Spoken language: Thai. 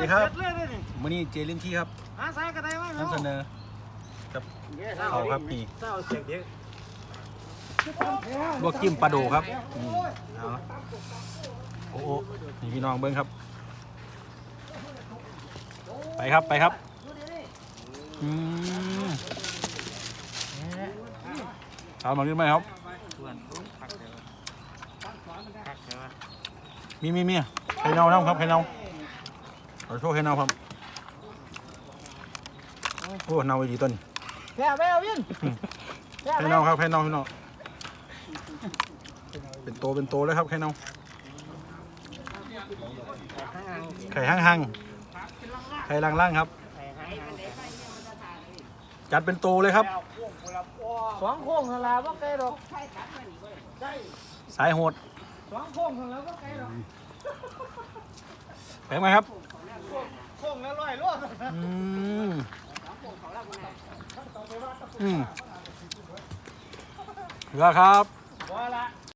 ดีครับเสจเลยเลยนี่มื้อนี้เจลินที่ครับหาสายกระไดไว้นำเสนอกับเอาเขาครับนี่เศร้าเสียงเด็กลวกจิ้มปลาโดครับนี่เอาโอ้โหนี่พี่น้องเบิ้งครับ ไปครับไปครับอืมเอามาขึ้นไหมครับ มีมีมีไข่เน่าน้ำครับไข่เน่า ขอโชว์ไข่เน่าครับโอ้เน่าอีดีต้นแค่ไปเอาวินแค่ไข่เน่าครับไข่เน่าไข่เน่าเป็นโตเป็นโตเลยครับไข่เน่าไข่ห้างห้างๆไข่ล่างๆครับ จัดเป็นโตเลยครับสองโค้งเท่าไหร่ว่าไกลดอกสายโหดสองโค้งเท่าไหร่ว่าไกลดอกแพงไหมครับโค้งละร้ อืมอืมเหรอครับ